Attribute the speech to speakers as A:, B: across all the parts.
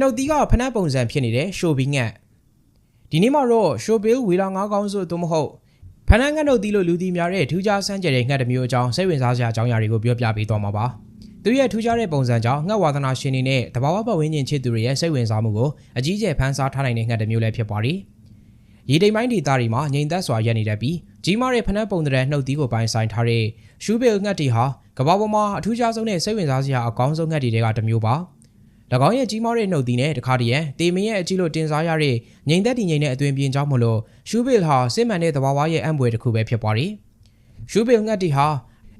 A: နှုတ်သီးကဖနက်ပုံစံဖြစ်နေတဲ့ရှိုဘီငတ်ဒီနေ့မှာတော့ရှိုဘီဝီလာငါးကောင်းစုသို့မဟုတ်ဖနက်ငတ်နှုတ်သီးလို့လူသိများတဲ့ထူးခြားစမ်းကြတဲ့ငှက်တစ်မျိုးအကြောင်းစိတ်ဝင်စားစရာအကြောင်းအရာတွေကိုပြောပြပေးသွားမှာပါသူရဲ့ထူးခြားတဲ့ပုံစံကြောင့်ငှက်ဝါသနာရှင်တွေနဲ့တဘာဝပတ်ဝန်းကျင်ချစ်သူတွေရဲ့စိတ်ဝင်စားမှုကိုအကြီးအကျယ်ဖန်ဆားထားနိုင်တဲ့ငှက်တစ်မျိုးလည်းဖြစ်ပါတယ်ရေတိမ်ပိုင်းဒေသတွေမှာငြိမ်သက်စွာရပ်နေတတ်ပြီးကြီးမားတဲ့ဖနက်ပုံတဲ့နှုတ်သီးကိုပိုင်ဆိုင်ထားတဲ့ရှူးဘီငှက်တွေဟာကမ္ဘာပေါ်မှာအထူးခြားဆုံးနဲ့စိတ်ဝင်စားစရာအကောင်းဆုံးငှက်တွေထဲကတစ်မျိုးပါ၎ င်းရဲ့ကြီးမားတဲ့နှုတ်သီးနဲ့တခါတည်းရန်တေမင်းရဲ့အကြည့်လို့တင်စားရတဲ့ငြိမ်သက်တည်ငြိမ်တဲ့အသွင်ပြင်ကြောင်းမလို့ရှူးဘီဟာစစ်မှန်တဲ့သဘာဝရဲ့အံ့ဘွယ်တစ်ခုပဲဖြစ်ပါတယ်ရှူးဘီငှက်တွေဟာ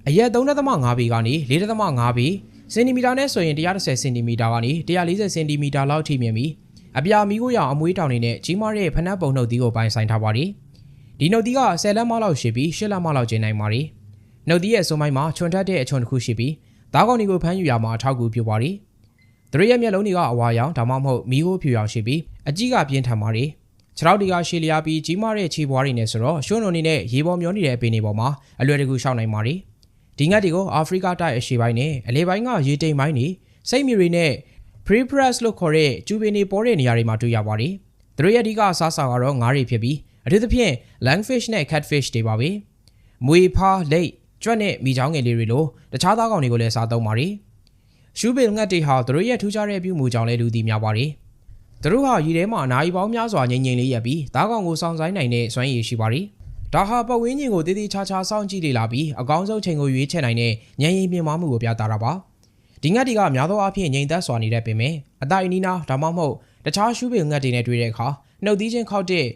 A: အရက်3.5ဘီကနေ4.5ဘီစင်တီမီတာနဲ့ဆိုရင်130စင်တီမီတာကနေ140စင်တီမီတာလောက်ထိမြင်ပြီးအပြာမီးကိုရောင်အမွေးတောင်တွေနဲ့ကြီးမားတဲ့ဖနက်ပုံနှုတ်သီးကိုပိုင်ဆိုင်ထားပါတယ်ဒီနှုတ်သီးက10လက်မလောက်ရှိပြီး10လက်မလောက်ကျင်းနိုင်ပါတယ်နှုတ်သီးရဲ့အစုံပိုင်းမှာချွန်ထက်တဲ့အချွန်တစ်ခုရှိပြီးသားကောင်တွေကိုဖမ်းယူရမှာအထောက်အကူပြုပါတယ် သူတို့ရဲ့မျက်လုံးတွေကအဝါရောင်ဒါမှမဟုတ်မီးခိုးဖြူရောင်ရှိပြီးအကြီးကပြင်းထန်ပါတယ်ခြေထောက်တွေကရှည်လျားပြီးကြီးမားတဲ့ခြေပွားတွေနဲ့ဆိုတော့ရှွန်းလုံးနေနဲ့ရေပေါ်မျောနေတဲ့အပင်တွေပေါ်မှာအလွယ်တကူရှောက်နိုင်ပါတယ်ဒီငှက်တွေကိုအာဖရိကတိုက်အရှေ့ပိုင်းနဲ့အလဲပိုင်းကရေတိမ်ပိုင်းတွေစိတ်မီတွေနဲ့ free press လို့ခေါ်တဲ့ကျူပင်တွေပေါ်တဲ့နေရာတွေမှာတွေ့ရပါတယ်။သူတို့ရဲ့အဓိကအစားအစာကတော့ငါးတွေဖြစ်ပြီးအထူးသဖြင့် lungfish နဲ့ catfish တွေပါပဲ။မွေဖားလိတ်ကြွက်နဲ့မိချောင်းငယ်လေးတွေလိုတခြားသားကောင်တွေကိုလည်းစားသုံးပါတယ်။ ရှူးပင်ငှက်တွေဟာသူတို့ရဲ့ထူးခြားတဲ့ပြုမှုကြောင့်လည်းလူသိများပါတယ်။သူတို့ဟာရေထဲမှာအနာရီပေါင်းများစွာငြိမ်ငြိမ်လေးရပ်ပြီးသားကောင်ကိုစောင့်ဆိုင်နိုင်တဲ့စွမ်းရည်ရှိပါတယ်။ဒါဟာပတ်ဝန်းကျင်ကိုတည်တည်ချာချာစောင့်ကြည့်လေလာပြီးအကောင်းဆုံးချိန်ကိုရွေးချယ်နိုင်တဲ့ဉာဏ်ရည်မြင်မာမှုကိုပြသတာပါ။ဒီငှက်တွေကများသောအားဖြင့်ငြိမ်သက်စွာနေတဲ့ပင်မဲ့အတိုင်နီနာဒါမှမဟုတ်တခြားရှူးပင်ငှက်တွေနဲ့တွေ့တဲ့အခါနှုတ်သီးချင်းခောက်တဲ့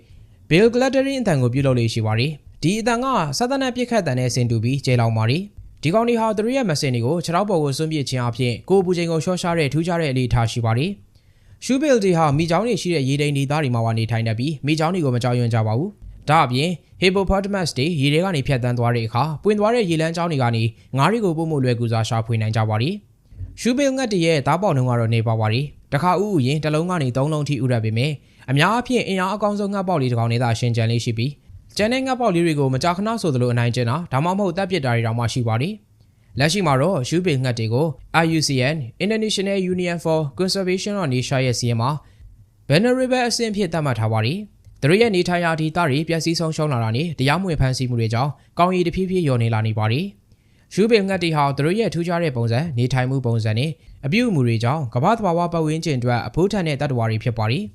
A: Bill Glattering အတန်ကိုပြုလုပ်လို့ရှိပါတယ်။ဒီအတန်ကစသနက်ပြစ်ခတ်တန်နဲ့ဆင်တူပြီးကျေလောင်ပါတယ်။ ဒီကောင်တွေဟာသူတို့ရဲ့မစင်တွေကိုခြေထောက်ပေါ်ကိုစွန့်ပစ်ခြင်းအပြင်ကိုယ်ပူချိန်ကိုရှော့ရှားတဲ့ထူးခြားတဲ့အနေအထားရှိပါတယ်။ရှူးဘီလ်တွေဟာမိချောင်းတွေရှိတဲ့ရေတိမ်ဒေသတွေမှာနေထိုင်နေပြီးမိချောင်းတွေကိုမကြောက်ရွံ့ကြပါဘူး။ဒါအပြင် hippopotamus တွေရေထဲကနေဖြတ်တန်းသွားတဲ့အခါပွင့်သွားတဲ့ရေလမ်းကြောင်းတွေကနေငါးတွေကိုပုံမှုလွယ်ကူစွာရှာဖွေနိုင်ကြပါတယ်။ရှူးဘီလ်ငတ်တွေရဲ့သားပေါက်နှုံကတော့နေပါပါတယ်။တခါဥဥရင်တစ်လုံးကနေသုံးလုံးထိဥရပေမဲ့အများအပြားအင်အားအကောင်းဆုံးငှက်ပေါက်လေးတစ်ကောင်နဲ့သာရှင်ကြံလေးရှိပြီး ကျန်တဲ့ငှက်ပေါက်လေးတွေကိုမကြာခဏဆိုသလိုအနိုင်ကျင့်တာဒါမှမဟုတ်တပ်ပစ်တာတွေတောင်မှရှိပါတယ်။လက်ရှိမှာတော့ရှူးပင်ငှက်တွေကို IUCN International Union for Conservation of Nature ရဲ့စီးရင်မှာ vulnerable အဆင့်ဖြစ်သတ်မှတ်ထားပါတယ်။သူတို့ရဲ့နေထိုင်ရာဒေသတွေပျက်စီးဆုံးရှုံးလာတာနဲ့တရားမဝင်ဖမ်းဆီးမှုတွေကြောင့်ကောင်းရည်တဖြည်းဖြည်းလျော့နေလာနေပါတယ်။ရှူးပင်ငှက်တွေဟာသူတို့ရဲ့ထူးခြားတဲ့ပုံစံနေထိုင်မှုပုံစံနဲ့အပြုအမူတွေကြောင့်ကမ္ဘာ့သဘာဝပတ်ဝန်းကျင်အတွက်အဖိုးထန်တဲ့တ attva တွေဖြစ်ပါတယ်။